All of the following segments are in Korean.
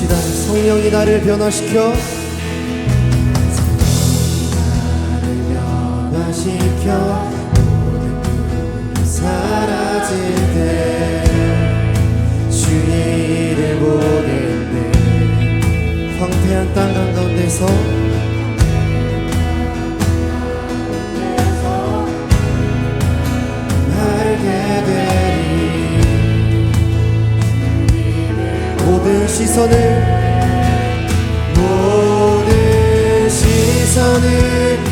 기도합시다. 성령이 나를 변화시켜. 성령이 나를 변화시켜. 모든 사라질 때 주의 일을 보겠네. 황태한 땅 가운데서. 시선을 모든 시선을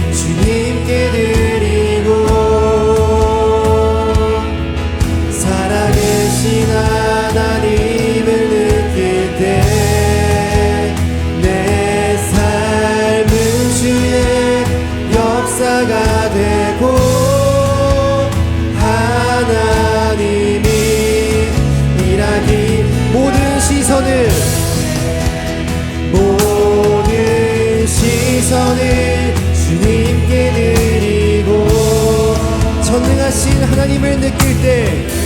day.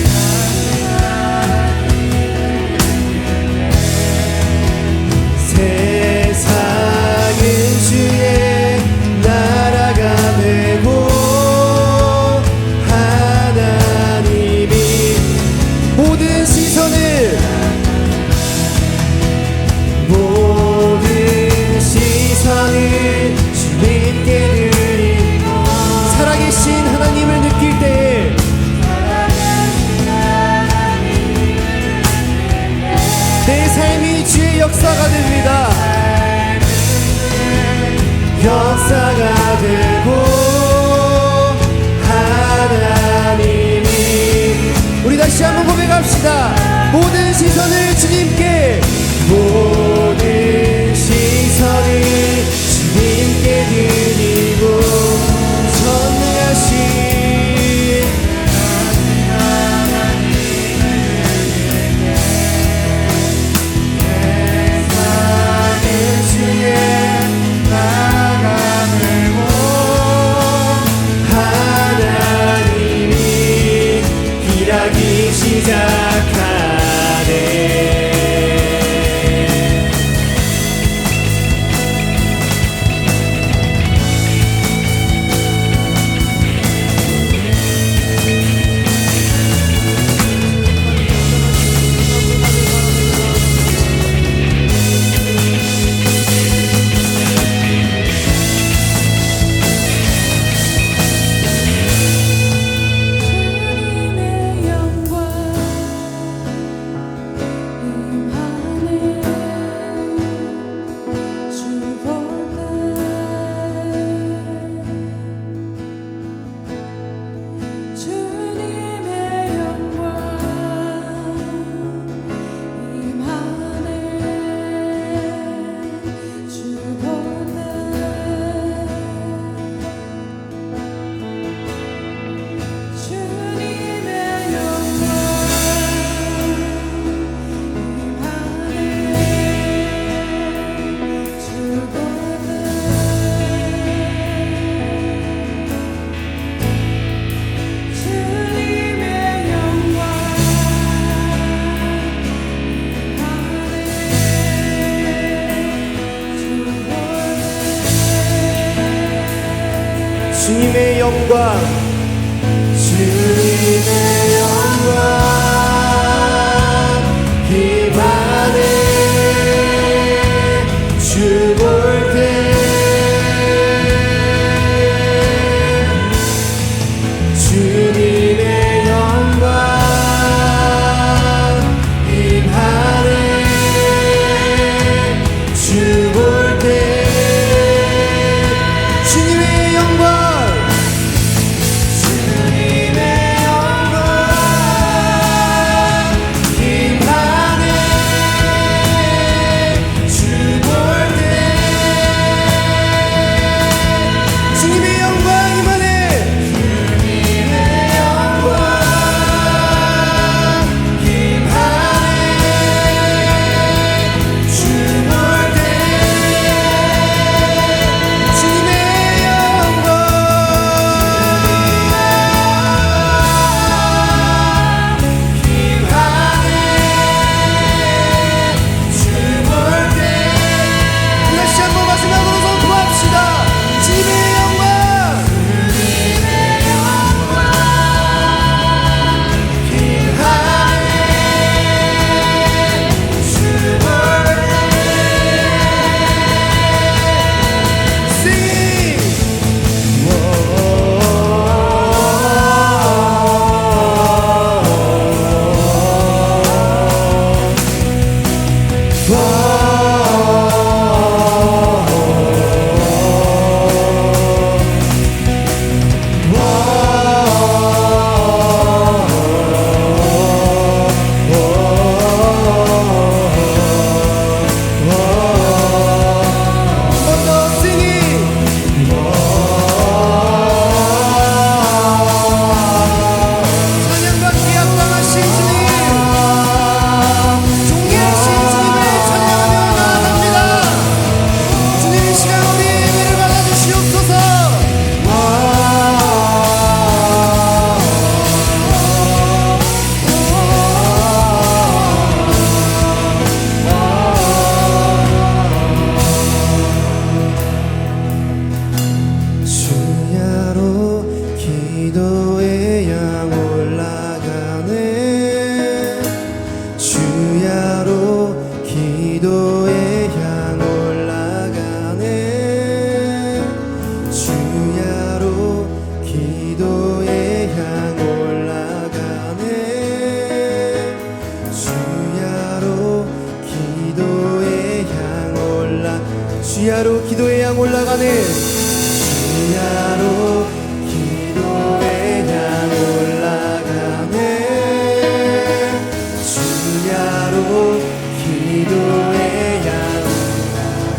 역사가 됩니다. 역사가 되고 하나님이 우리 다시 한번 고백합시다. 모든 시선을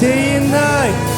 day and night.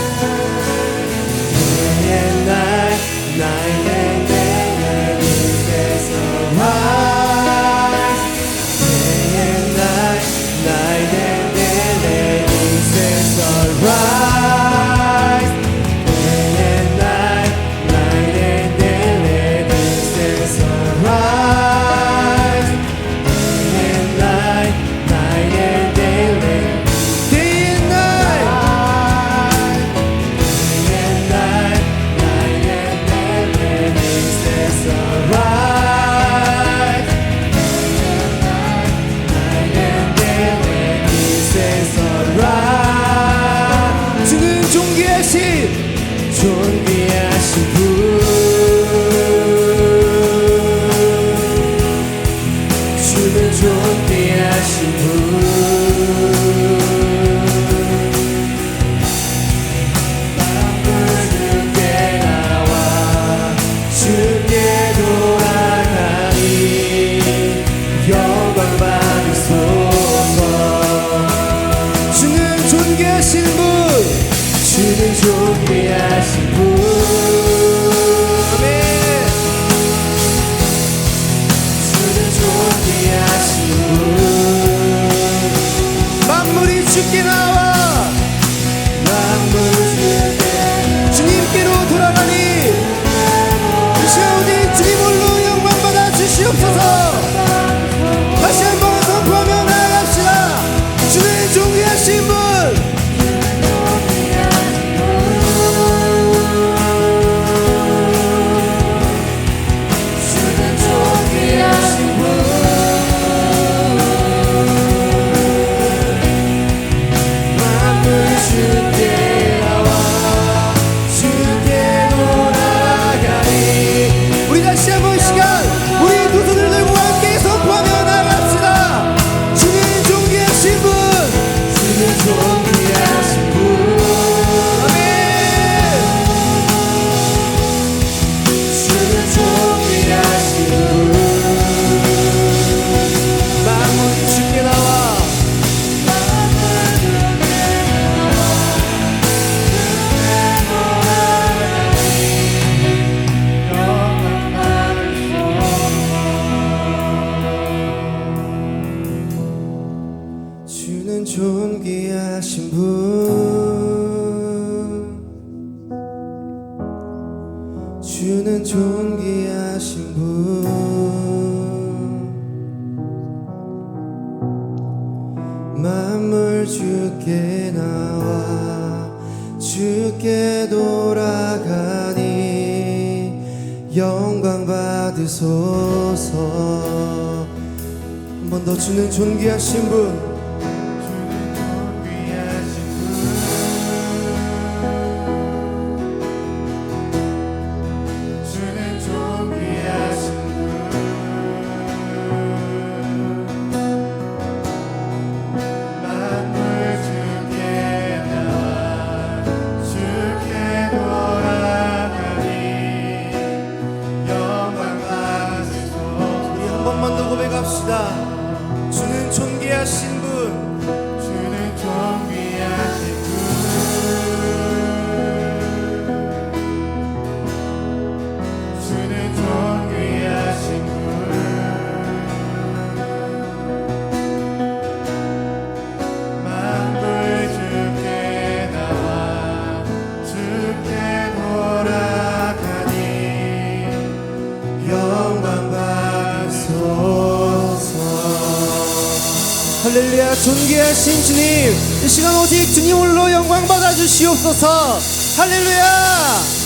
주는 존귀하신 분. 만물 주께 나와 주께 돌아가니 영광 받으소서. 한 번 더 주는 존귀하신 분. 존귀하신 주님 이 시간 오직 주님으로 영광 받아주시옵소서. 할렐루야!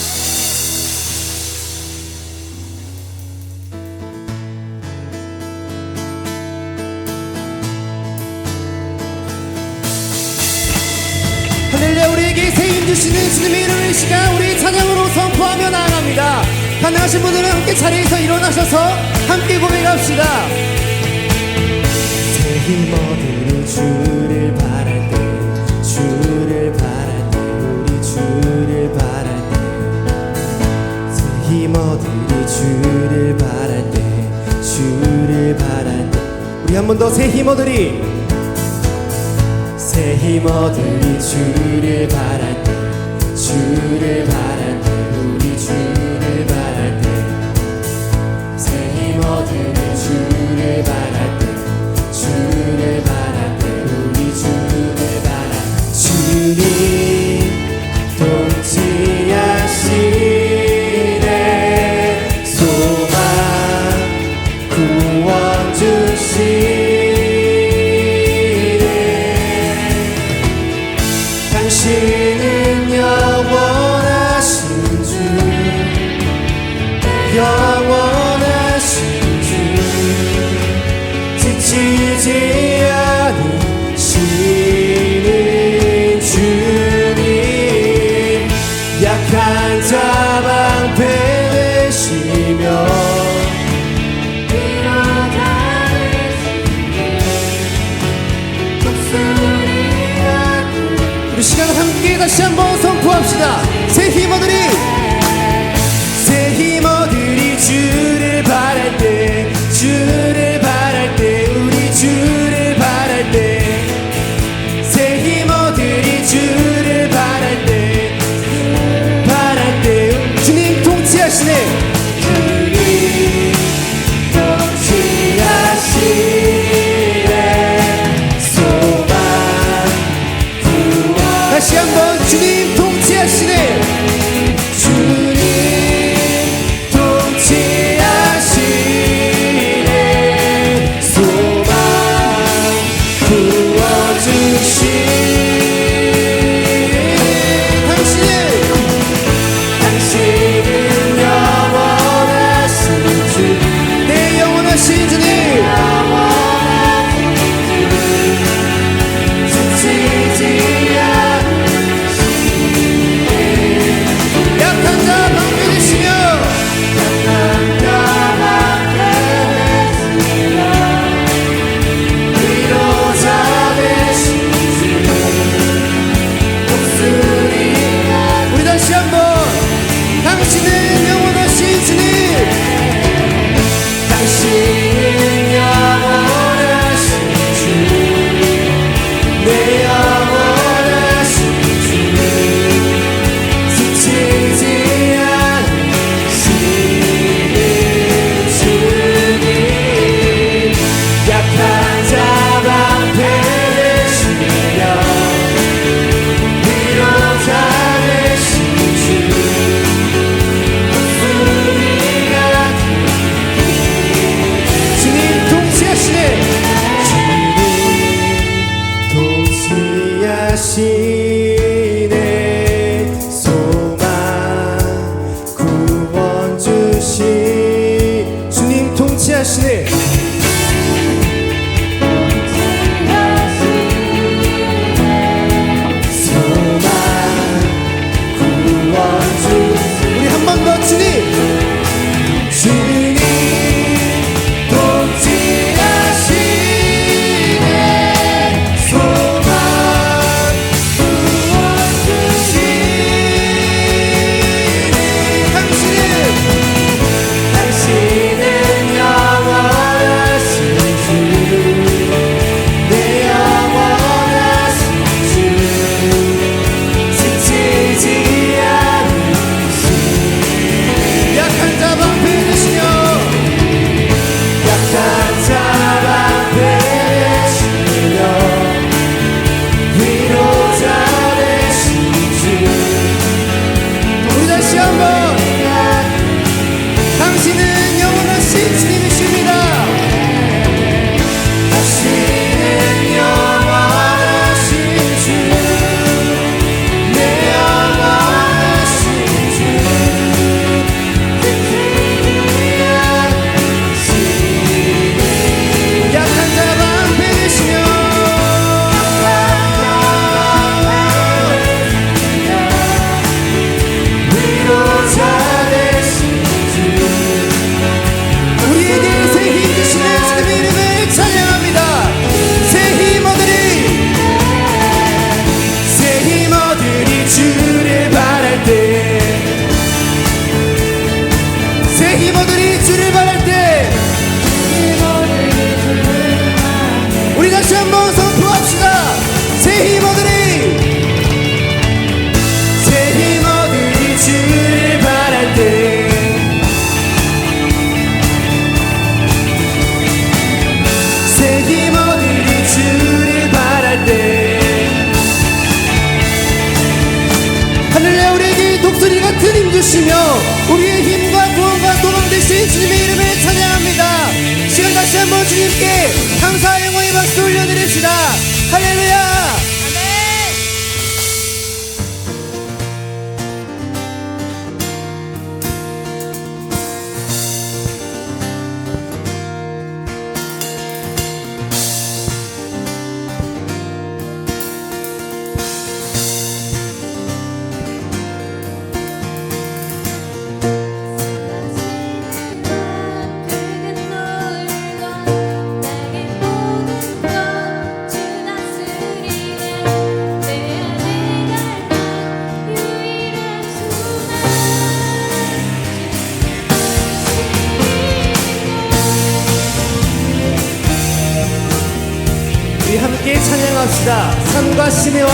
할렐루야 우리에게 새 힘주시는 주님의 이름을 이 시간 우리 찬양으로 선포하며 나아갑니다. 가능하신 분들은 함께 자리에서 일어나셔서 함께 고백합시다. 힘없 새 힘어들이. 새 힘어들이 주를 바라. 영원하신 주 지치지 하늘에 우리에게 독수리 같은 힘 주시며 우리의 힘과 구원과 도망 되신 주님의 이름을 찬양합니다. 시간 다시 한번 주님께 감사의 영광의 박수 올려드립시다. 할렐루야! 우리 함께 찬양합시다. 산과 시내와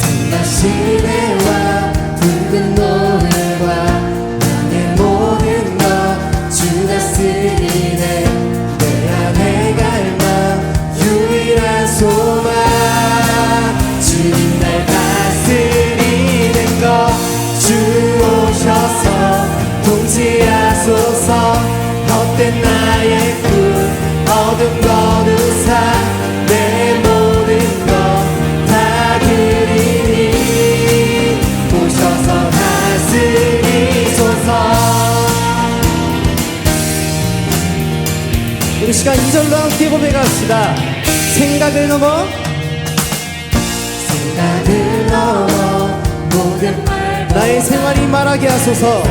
산과 시내와 붉은 고백합시다. 생각을 넘어. 생각을 넘어. 모든 나의 생활이 말하게 하소서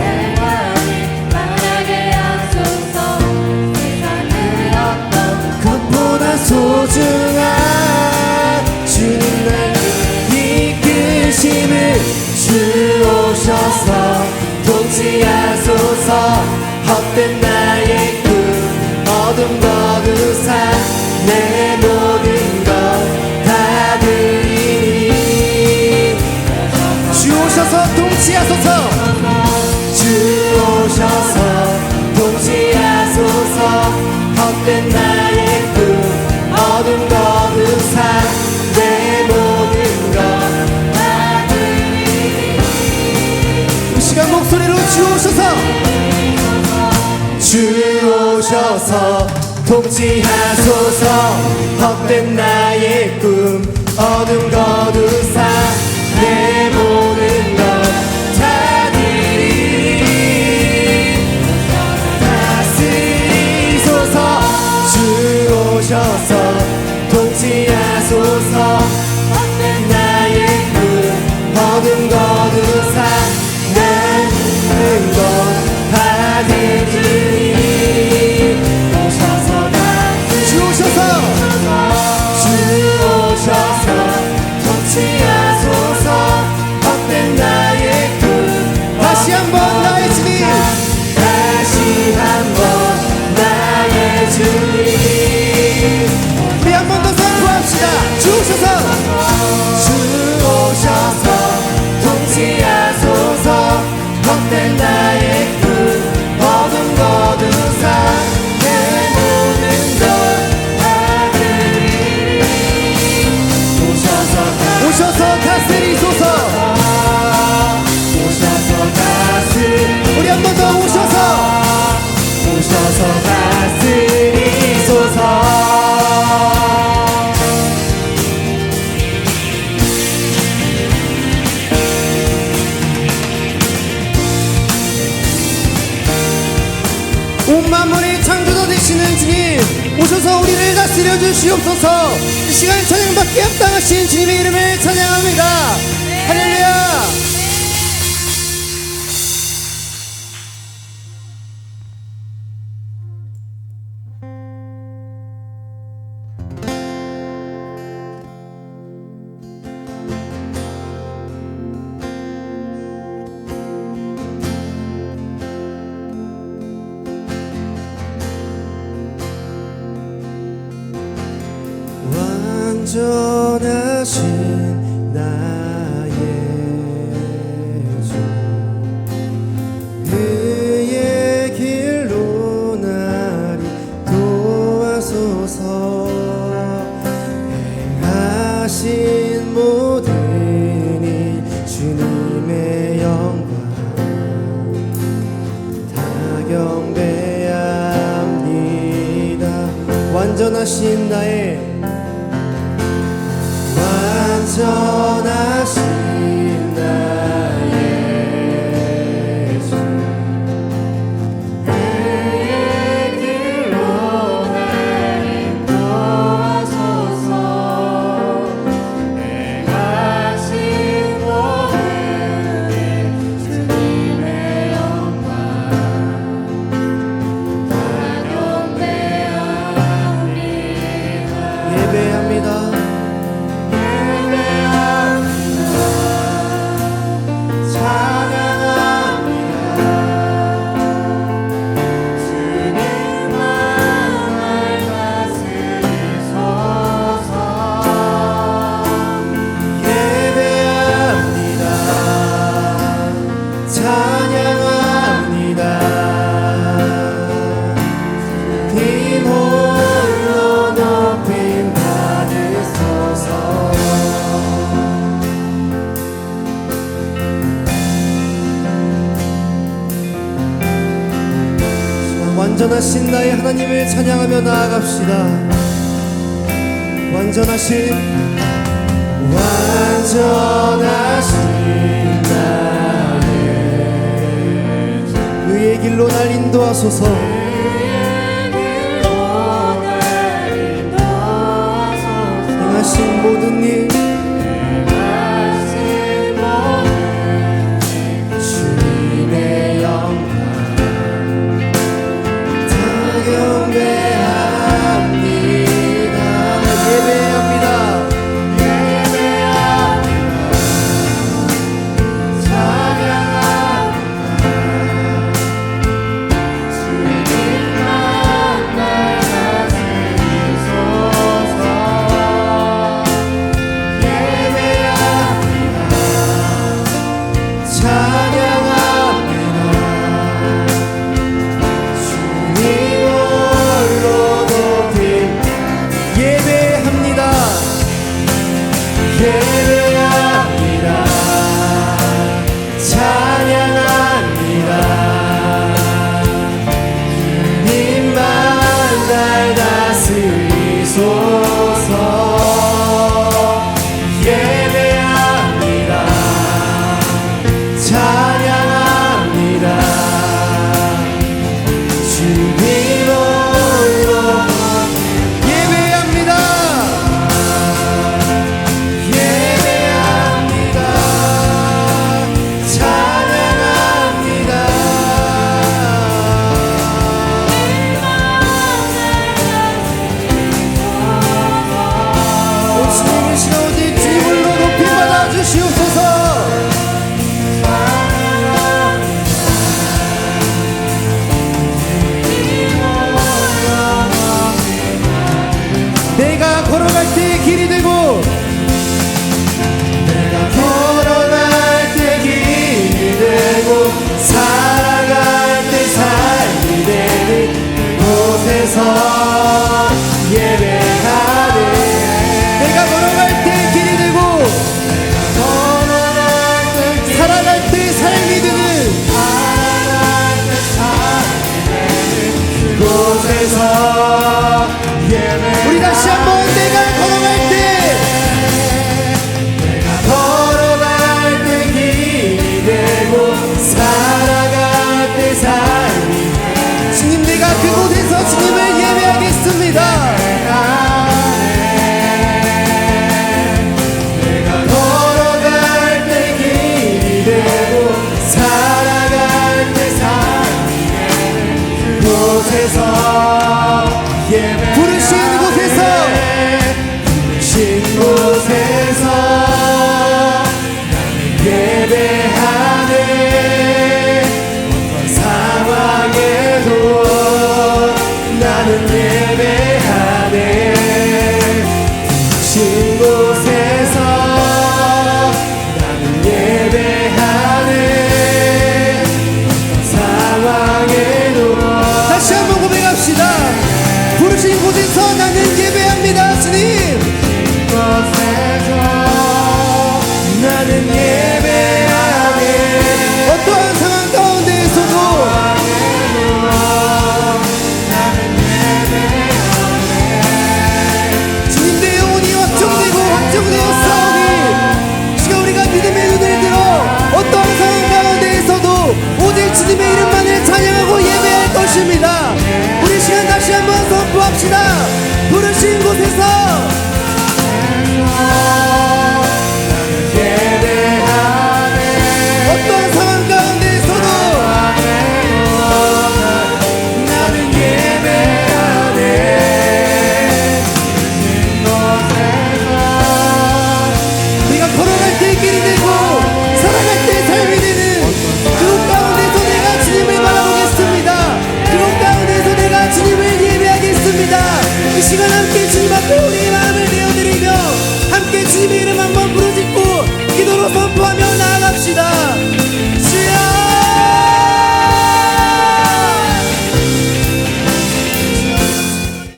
주 오셔서 통치하소서. 헛된 나의 꿈 어둠 거두 신 주님의 이름을 찬양합니다. 할렐루야. 완전 신 나의 주. 그의 길로 나를 도와소서. 행하신 모든 일 주님의 영광 다 경배합니다. 완전하신 나의 하나님을 찬양하며 나아갑시다. 완전하신 완전하신 나의 그의 길로 날 인도하소서. Yeah.